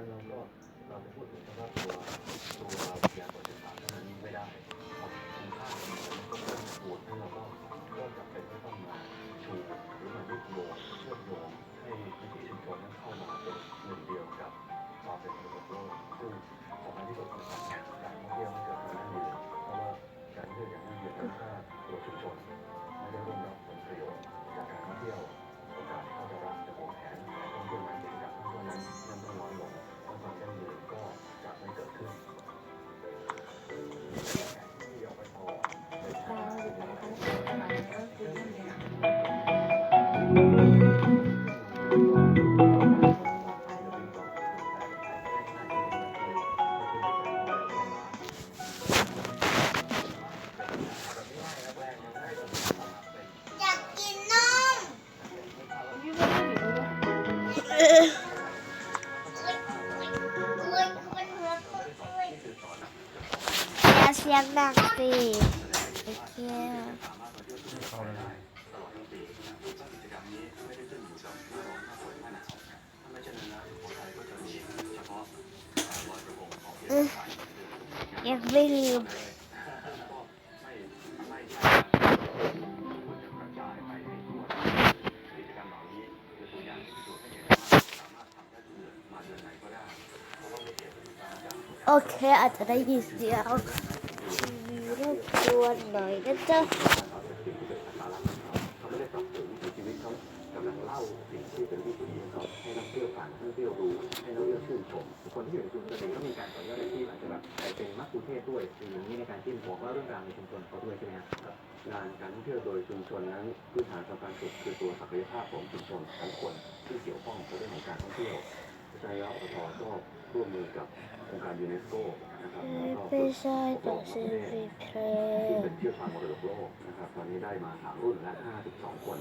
ั้นเราก็เราจะพูดถึงว่าตัวตัวพยานตัวเฉลี่ยเท่านั้นไม่ได้ครับคุณค่าของมันก็เป็มปวดให้เราก็ก็จะเป็นไม่ต้องมา หนักสิโอเคยังไม่ลืมโอเคอาจจะได้ยินเสียง วนหน่อยนะจ๊ะเขาไหนกันเที่ยวรู้ให้นักเที่ยวชื่นชมคนที่อยู่ในชุมชนเองก็มีการต่อยอดอาชีพอาจจะแบบไปเป็นมักคุเทศด้วยอย่างนี้ในการที่บอกเล่าเรื่องราวในชุมชนเขาด้วยใช่ไหมครับงานการท่องเที่ยวโดยชุมชนนั้นพื้นฐานสำคัญสุดคือตัวศักยภาพของชุมชนทั้งคนที่เกี่ยวข้องกับเรื่องของการท่องเที่ยว ใช่แล้วอทก็ร่วมมือกับองค์การยูเนสโกนะครับแล้วก็ไม่ใช่แต่ซีรีเพลที่งเป็นเชี่ยวชาญมรดกโลกนะครับตอนนี้ได้มาสามรุ่นและ52 คน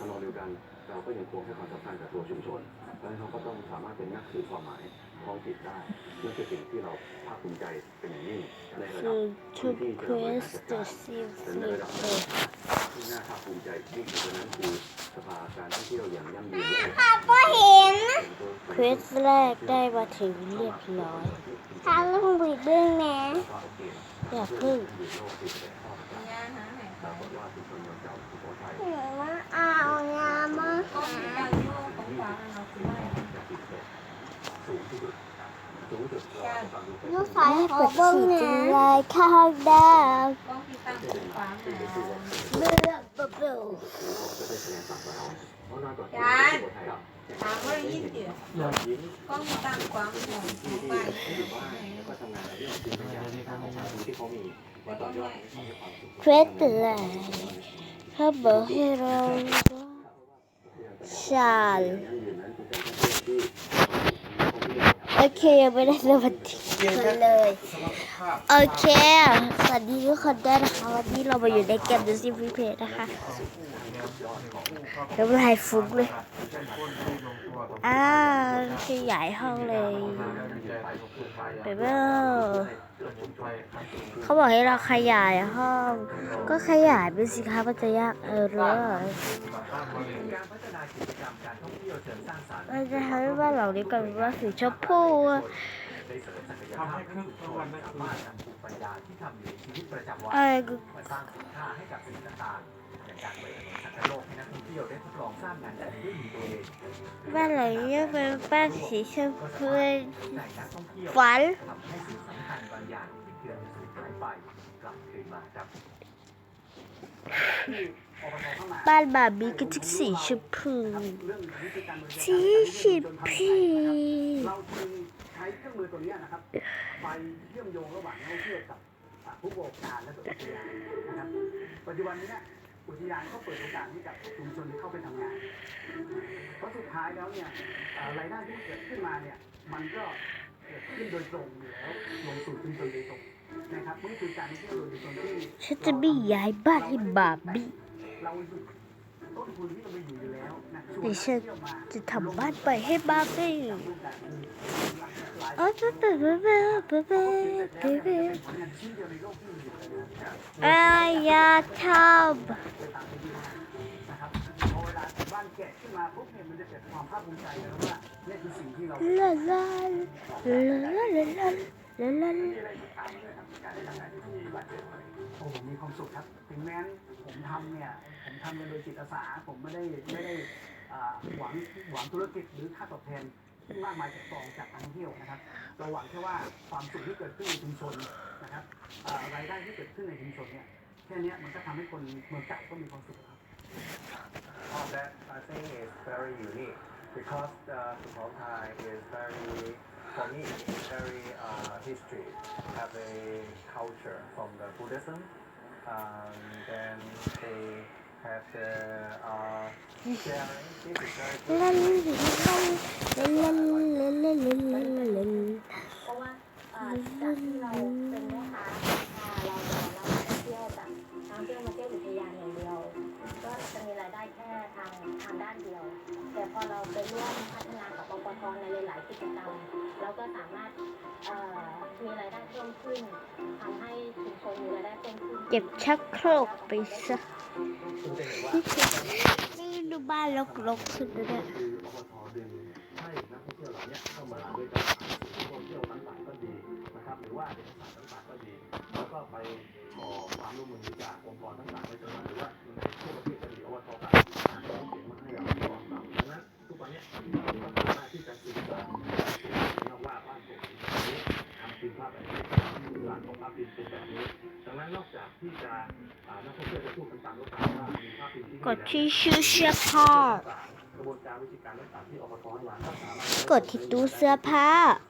ตลอดเดียวกันเราก็ยังคงให้ความสำคัญกับตัวชุมชนเพราะฉะนั้นเขาก็ต้องสามารถเป็นนักสื่อความหมายท้องถิ่นได้นั่นคือสิ่งที่เราภาคภูมิใจเป็นอย่างยิ่งในระดับคือ to press the seal แต่ในระดับ flipper ที่น่าภาคภูมิใจยิ่งกว่านั้นคือสภาการท่องเที่ยวอย่างยั่งยืนค่ะก็เห็นเควสแรกได้มาถึงเรียบร้อยทาลูกบิบึ้งงนะอย่าพึ่งหาเอายามาลูกสาวขอเบิ้งนะลายข้างดาว Fred Lang Herbal Hero Shal Okay, I'm gonna have a tea. โอเค สวัสดีทุกคนด้วยนะคะ วันนี้เรามาอยู่ในเกม The Sim Free Play นะคะน้ำลายฟุ้งเลยอ่าขยายห้องเลยไปเบอร์เขาบอกให้เราขยายห้อง ก็ขยายไปสิคะมันจะยากเออเหรอมันจะทำให้บ้านหลังนี้กลายเป็นบ้านสีชมพู อะทำให้ครึ่งวันไม่คืนเอ้ยกูมาสร้างคุณค่าให้กับสิ่งต่างๆอย่างการเปิดถนนสังคโลกให้นักท่องเที่ยวได้ทดลองสร้างงานแบบด้วยมือตัวเองบ้านหลังนี้เป็นบ้านสีชมพูในการท่องเที่ยวฝันทำให้สิ่งสำคัญบางอย่างที่เกือบจะสูญหายไปกลับคืนมาครับบ้านบาร์บี้ก็จะสีชมพูสีชมพูเราจึงใช้เครื่องมือตัวเนี้ยนะครับไปเชื่อมโยงระหว่างนักท่องเที่ยวกับอ่าผู้ประกอบการและตัวอุทยานนะครับ ปัจจุบันนี้เนี่ยอุทยานเขาเปิดโอกาสให้กับชุมชนเข้าไปทำงาน เพราะสุดท้ายแล้วเนี่ยอ่ารายได้ที่เกิดขึ้นมาเนี่ยมันก็เกิดขึ้นโดยตรงอยู่แล้วลงสู่ชุมชนโดยตรงนะครับนี่คือการท่องเที่ยวโดยตรงที่ฉันจะไม่ย้ายบ้านให้บาร์บี้เราหยุดต้นทุนที่เราไม่อยู่อยู่แล้วนะชวนเดี๋ยวฉันนักท่องเที่ยวมาจะทำบ้านไปให้บาร์บี้ รูปแบบนี้หลายโอ้ยเบ๊ะเบ๊ะเบ๊ะเบ๊ะเบ๊ะเบ๊ะเบ๊ะเบ๊ะเอ้ยอย่าทนะครับพอเวลาบ้านแกะขึ้นมาปุ๊บเนี่ยมันจะเกิดความภาคภูมิใจนะว่าเนี่ยคือสิ่งที่เราำลาลาลาลาลาลาลาลาโอ้โหมีความสุขครับ ถึงแม้นผมทำเนี่ย ผมทำโดยจิตอาสา ผมไม่ได้ไม่ได้หวังหวังธุรกิจหรือค่าตอบแทน ที่มากมายจากกองจากการท่องเที่ยวนะครับเราหวังแค่ว่าความสุขที่เกิดขึ้นในชุมชนนะครับรายได้ที่เกิดขึ้นในชุมชนเนี่ยแค่นี้มันก็ทำให้คนเมืองเก่าก็มีความสุขครับ All that I think is very unique because uh, Sukhothai is very, for me, is very uh, history, have a culture from the Buddhism. Um, then they have the uh, sharing. This is very good. เก็บชักโครกไปซะนี่ดูบ้านรกๆสุดเลยเนี่ไปขอความร่วมมือจากองค์กรต่างๆในจังหวัว่าในทั่วประเทศ นของภาพปีนเป็นแบบนี้ดังนั้นนอกจากที่จะอ่านักท่องเที่ยวจะพูดต่างๆก็ตามว่ามีภาพปีนที่ดีกดที่ชื่อเสื้อผ้า กระบวนการวิธีการต่างๆที่อบตให้มาก็สามารถกดที่ตู้เสื้อผ้าครับ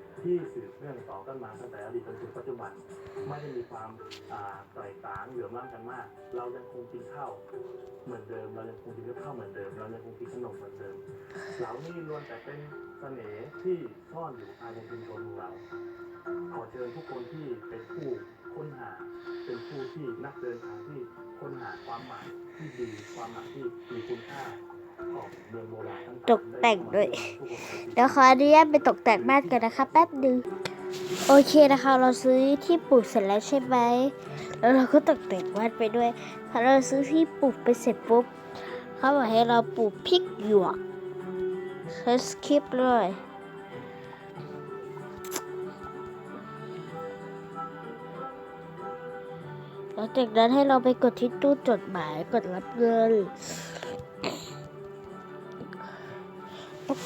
ที่สืบเนื่องต่อกันมาตั้งแต่อดีตจนถึงปัจจุบัน ไม่ได้มีความอ่าแตกต่างเหลื่อมล้ำกันมาก เรายังคงกินข้าวเหมือนเดิม เรายังคงกินข้าวเหมือนเดิม เรายังคงกินขนมเหมือนเดิม เหล่านี้ล้วนแต่เป็นเสน่ห์ที่ซ่อนอยู่ภายในชุมชนของเรา ขอเชิญทุกคนที่เป็นผู้ค้นหา เป็นผู้ที่นักเดินทางที่ค้นหาความหมายที่ดี ความหมายที่มีคุณค่า ตกแต่งด้วยเข้ามาสู่เดี๋ยวขออนุญาตไปตกแต่งบ้านกันนะคะแป๊บหนึ่งโอเคนะคะ เราซื้อที่ปลูกเสร็จแล้วใช่ไหมแล้วเราก็ตกแต่งบ้านไปด้วยพอเราซื้อที่ปลูกไปเสร็จปุ๊บเขาบอกให้เราปลูกพริกหยวกเขาสคิปเลยหลังจากนั้นให้เราไปกดที่ตู้จดหมายกดรับเงิน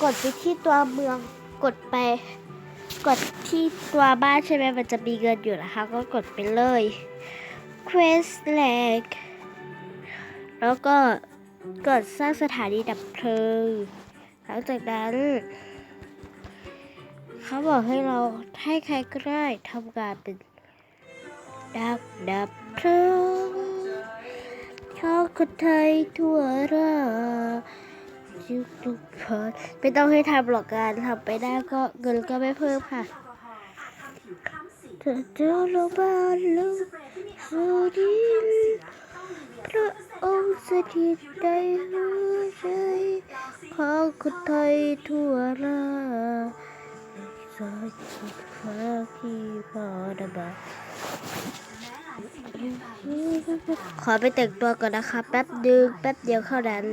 กดไปที่ตัวเมืองกดไป กดที่ตัวบ้านใช่ไหมมันจะมีเงินอยู่นะคะ ก็กดไปเลย Quest leg แล้วก็กดสร้างสถานีดับเพลิง หลังจากนั้น เขาบอกให้เราให้ใครก็ได้ทำงานเป็นดักดับเพลิงชอบคนไทยทั่วรา ยุคทุกคนไม่ต้องให้ทำหรอกการทำไปได้ก็เงินก็ไม่เพิ่มค่ะเธอเจอโรบานลูกสุดินพระองค์สถิตในหัวใจของคนไทยทั่วราสาธิตพระที่พอดบา ขอไปแต่งตัวก่อนนะคะ แป๊บดึงแป๊บเดียวเท่านั้น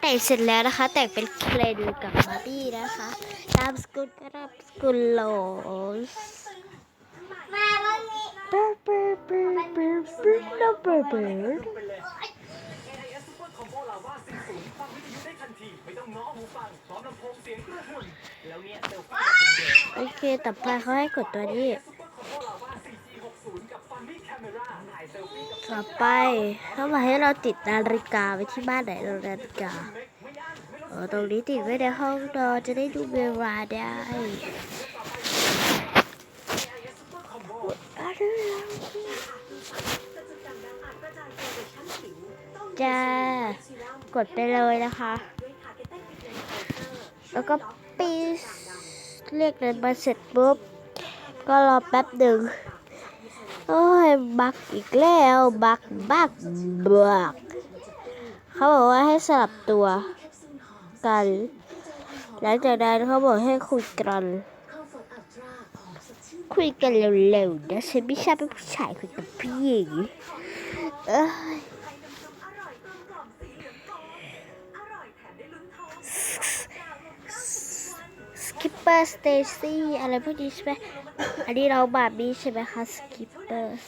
แต่งเสร็จแล้วนะคะ แต่งเป็นเคลนกับบาร์บี้นะคะนามสกุลก็นามสกุลโลสมาวันนี้เปิดเปิดเปิดเปิดเปิดเปิดเปิดเปิดโอเค ต่อไปเขาให้กดตัวนี้ ต่อไปเขาบอกให้เราติดนาฬิกาไว้ที่บ้านไหนเรานาฬิกาเออตรงนี้ติดไว้ในห้องนอนจะได้ดูเวลาได้จะกดไปเลยนะคะ แล้วก็ปีสเรียกเงินมาเสร็จปุ๊บ ก็รอแป๊บหนึ่ง โอ้ยบักอีกแล้วบักบักบักเขาบอกว่าให้สลับตัวกัน หลังจากนั้นเขาบอกให้คุยกัน คุยกันเร็วๆนะฉันไม่ชอบเป็นผู้ชายคุยกับผู้หญิงเอ้ยสกิปเปอร์สเตซี่อะไรพวกนี้ใช่ไหม อันนี้เราบาร์บี้ใช่ไหมคะสกิปเปอร์